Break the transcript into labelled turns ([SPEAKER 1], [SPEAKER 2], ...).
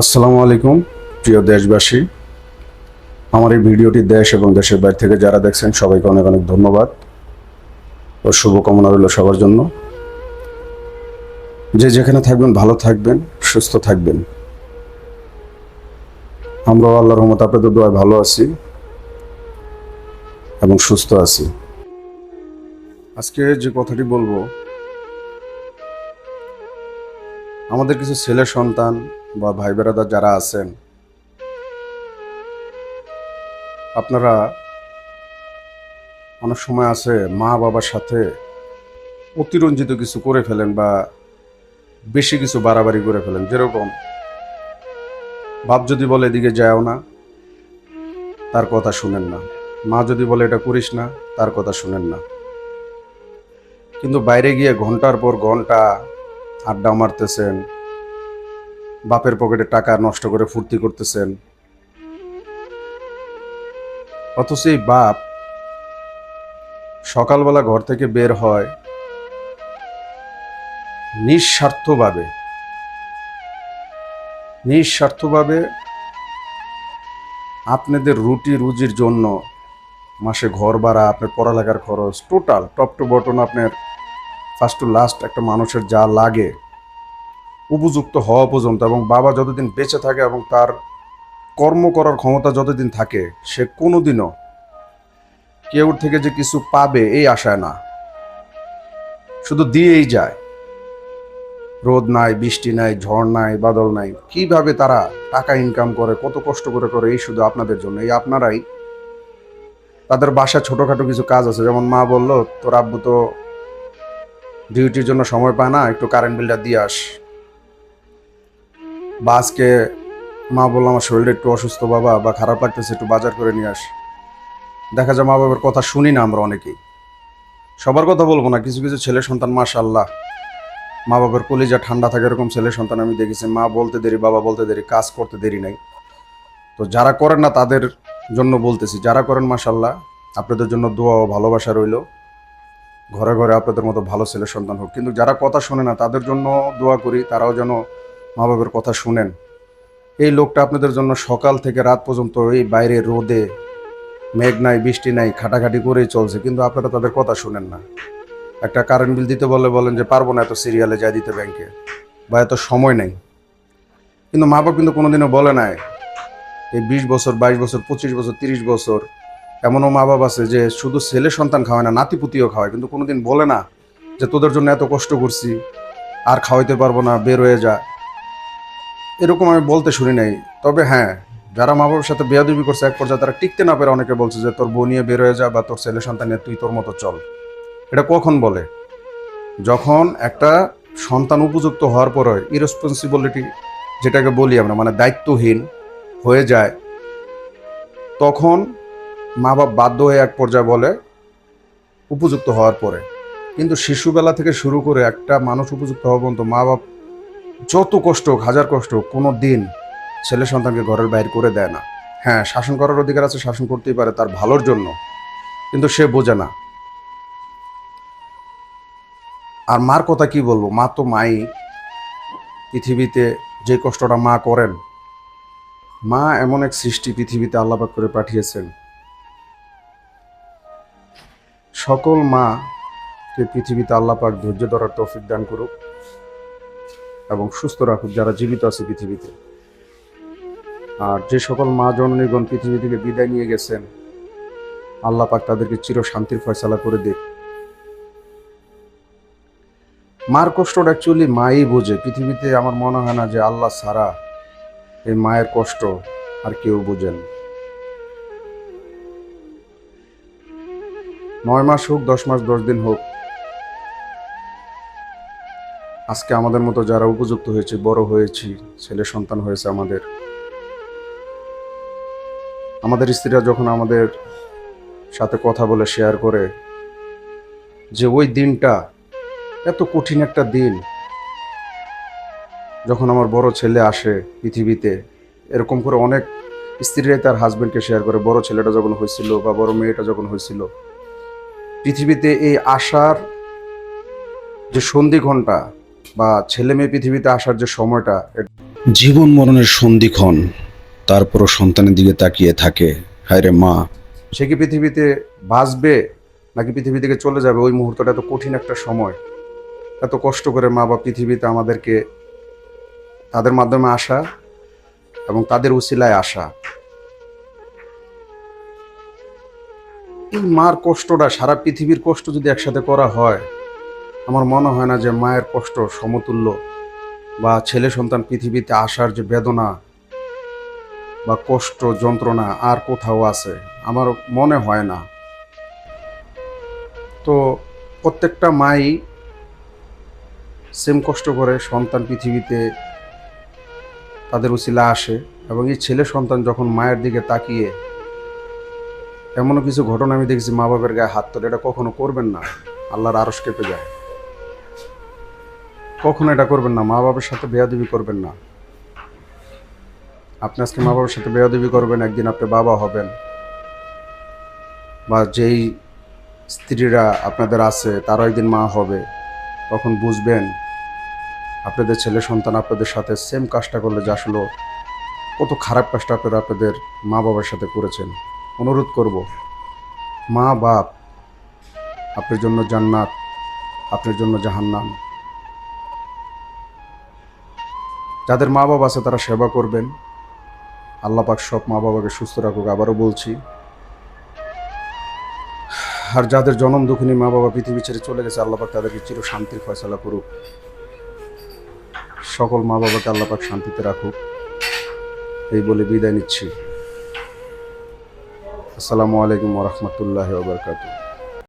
[SPEAKER 1] আসসালামু আলাইকুম, প্রিয় দেশবাসী। আমার এই ভিডিওটি দেশ এবং দেশের বাইরে থেকে যারা দেখছেন, সবাইকে অনেক অনেক ধন্যবাদ ও শুভকামনা রইল সবার জন্য। যে যেখানে থাকবেন, ভালো থাকবেন, সুস্থ থাকবেন। আমরাও আল্লাহর রহমত আপনাদের দোয়ায় ভালো আছি এবং সুস্থ আছি। আজকে যে কথাটি বলব, আমাদের কিছু ছেলে সন্তান বা ভাই বেড়াদার যারা আছেন, আপনারা অনেক সময় আছে মা বাবার সাথে অতিরঞ্জিত কিছু করে ফেলেন বা বেশি কিছু বাড়াবাড়ি করে ফেলেন। যেরকম বাপ যদি বলে এদিকে যাও না, তার কথা শুনেন না। মা যদি বলে এটা করিস না, তার কথা শুনেন না। কিন্তু বাইরে গিয়ে ঘণ্টার পর ঘণ্টা আড্ডা মারতেছেন বাপের পকেটে টাকা নষ্ট করে ফুর্তি করতেছেন। অথচ এই বাপ সকালবেলা ঘর থেকে বের হয় নিঃস্বার্থভাবে। নিঃস্বার্থভাবে আপনাদের রুটি রুজির জন্য মাসে ঘর ভাড়া, আপনার পড়ালেখার খরচ টোটাল টপ টু বটন আপনার ফার্স্ট টু লাস্ট একটা মানুষের যা লাগে। উপযুক্ত হওয়া পর্যন্ত এবং বাবা যতদিন বেঁচে থাকে এবং তার কর্ম করার ক্ষমতা যতদিন থাকে, সে কোনোদিনও কেউ থেকে যে কিছু পাবে এই আশায় না। শুধু দিয়েই যায়। রোদ নাই, বৃষ্টি নাই, ঝড় নাই, বাদল নাই, কীভাবে তারা টাকা ইনকাম করে, কত কষ্ট করে করে, এই শুধু আপনাদের জন্য, এই আপনারাই তাদের বাসা ছোটখাটো কিছু কাজ আছে। যেমন মা বলল, তোর আব্বু তো ডিউটির জন্য সময় পায় না, একটু কারেন্ট বিলটা দিয়ে আস। বা আজকে মা বলল, আমার শরীরটা একটু অসুস্থ বাবা বা খারাপ লাগতেছে, একটু বাজার করে নিয়ে আস। দেখা যায় মা বাবার কথা শুনি না আমরা অনেকেই। সবার কথা বলব না, কিছু কিছু ছেলে সন্তান মাশাল্লাহ মা বাবার কলিজা ঠান্ডা থাকে এরকম ছেলে সন্তান আমি দেখেছি, মা বলতে দেরি, বাবা বলতে দেরি, কাজ করতে দেরি নাই। তো যারা করেন না তাদের জন্য বলতেছি, যারা করেন মাশাল্লাহ আপনাদের জন্য দোয়া ও ভালোবাসা রইল। ঘরে ঘরে আপনাদের মতো ভালো ছেলে সন্তান হোক। কিন্তু যারা কথা শোনে না, তাদের জন্য দোয়া করি, তারাও যেন মা বাবার কথা শুনেন। এই লোকটা আপনাদের জন্য সকাল থেকে রাত পর্যন্ত এই বাইরে রোদে, মেঘ নাই, বৃষ্টি নাই খাটাখাটি করেই চলছে, কিন্তু আপনারা তাদের কথা শুনেন না। একটা কারেন্ট বিল দিতে বলে বলেন যে, পারব না এত সিরিয়ালে যাই দিতে ব্যাংকে বা এত সময় নেই। কিন্তু মা বাবা কিন্তু কোনোদিনও বলে নাই, এই বিশ বছর, বাইশ বছর, পঁচিশ বছর, তিরিশ বছর, এমনও মা বাবা আছে যে, শুধু ছেলে সন্তান খাওয়ায় না, নাতিপুতিও খাওয়ায়। কিন্তু কোনোদিন বলে না যে, তোদের জন্য এত কষ্ট করছি, আর খাওয়াইতে পারব না, বের হয়ে যা। এরকম আমি বলতে শুনি নাই। তবে হ্যাঁ যারা মা বাবার সাথে বেয়াদবি করছে, এক পর্যায়ে তারা টিকতে না পেরে অনেকে বলছে যে, তোর বউ নিয়ে বের হয়ে যা বা তোর ছেলে সন্তান নিয়ে তুই তোর মতো চল। এটা কখন বলে? যখন একটা সন্তান উপযুক্ত হওয়ার পরে ইরেসপন্সিবিলিটি যেটাকে বলি আমরা মানে দায়িত্বহীন হয়ে যায়, তখন মা বাপ বাধ্য হয়ে এক পর্যায়ে বলে, উপযুক্ত হওয়ার পরে। কিন্তু শিশুবেলা থেকে শুরু করে একটা মানুষ উপযুক্ত হওয়া পর্যন্ত মা বাপ যত কষ্ট হোক, হাজার কষ্ট হোক, কোনো দিন ছেলে সন্তানকে ঘরের বাইরে করে দেয় না। হ্যাঁ শাসন করার অধিকার আছে, শাসন করতেই পারে তার ভালোর জন্য, কিন্তু সে বোঝে না। আর মার কথা কি বলব? মা তো মাই। পৃথিবীতে যে কষ্টটা মা করেন, মা এমন এক সৃষ্টি পৃথিবীতে আল্লাপাক করে পাঠিয়েছেন। সকল মাকে পৃথিবীতে আল্লাপাক ধৈর্য ধরার তৌফিক দান করুক। এবং সুস্থ রাখুক যারা জীবিত আছে পৃথিবীতে। আর যে সকল মা জননীগণ পৃথিবী থেকে বিদায় নিয়ে গেছেন, আল্লাহ পাক তাদেরকে চির শান্তির ফয়সালা করে দিক। মার কষ্টটা অ্যাকচুয়ালি মাই বোঝে। পৃথিবীতে আমার মনে হয় না যে আল্লাহ ছাড়া এই মায়ের কষ্ট আর কেউ বোঝেন। নয় মাস হোক, দশ মাস, দশ দিন হোক আজকে আমাদের মতো যারা উপযুক্ত হয়েছে, বড় হয়েছি, ছেলে সন্তান হয়েছে আমাদের। আমাদের স্ত্রীরা যখন আমাদের সাথে কথা বলে শেয়ার করে যে ওই দিনটা এত কঠিন একটা দিন, যখন আমার বড় ছেলে আসে পৃথিবীতে, এরকম করে অনেক স্ত্রীরাই তার হাজবেন্ডকে শেয়ার করে, বড় ছেলেটা যখন হয়েছিল বা বড় মেয়েটা যখন হয়েছিল, পৃথিবীতে এই আসার যে সন্ধি ঘণ্টা বা ছেলে মেয়ে পৃথিবীতে আসার যে সময়টা জীবন মরণের সন্ধিক্ষণ তারপরও সন্তানের দিকে তাকিয়ে থাকে। হায় রে মা। সে কি পৃথিবীতে বাঁচবে নাকি পৃথিবী থেকে চলে যাবে? ওই মুহূর্তটা এত কঠিন একটা সময়। এত কষ্ট করে মা বা পৃথিবীতে আমাদেরকে তাদের মাধ্যমে আসা এবং তাদের উসিলায় আসা। এই মার কষ্টটা সারা পৃথিবীর কষ্ট যদি একসাথে করা হয় আমার মনে হয় না যে মায়ের কষ্ট, সমতুল্য বা ছেলে সন্তান পৃথিবীতে আসার যে বেদনা বা কষ্ট, যন্ত্রণা আর কোথাও আছে, আমার মনে হয় না। তো প্রত্যেকটা মাই সেম কষ্ট করে সন্তান পৃথিবীতে তাদের উচিলা আসে এবং এই ছেলে সন্তান যখন মায়ের দিকে তাকিয়ে এমনও কিছু ঘটনা আমি দেখেছি মা বাবার গায়ে হাত তোলে, এটা কখনো করবেন না। আল্লাহর আরস কেঁপে যায়। কখনো এটা করবেন না মা বাবার সাথে বেয়াদবি করবেন না। আপনি আজকে মা বাবার সাথে বেয়াদবি করবেন, একদিন আপনি বাবা হবেন। বা যেই স্ত্রীরা আপনাদের আছে তারা একদিন মা হবে। তখন বুঝবেন, আপনাদের ছেলে সন্তান আপনাদের সাথে সেম কাজটা করলে যে আসলে কত খারাপ কাজটা আপনারা আপনাদের মা বাবার সাথে করেছেন। অনুরোধ করব মা বাপ আপনার জন্য জান্নাত, আপনার জন্য জাহান্নাম। যাদের মা বাবা আছে তারা সেবা করবেন। আল্লাহ পাক সব মা বাবাকে সুস্থ রাখুক, আবারও বলছি। আর যাদের জনম দুঃখিনী মা বাবা পৃথিবী ছেড়ে চলে গেছে, আল্লাহ পাক তাদেরকে চির শান্তির ফয়সলা করুক। সকল মা বাবাকে আল্লাহ পাক শান্তিতে রাখুক। এই বলে বিদায় নিচ্ছি। আসসালামু আলাইকুম ওরহমতুল্লাহ ওবরকাতুহ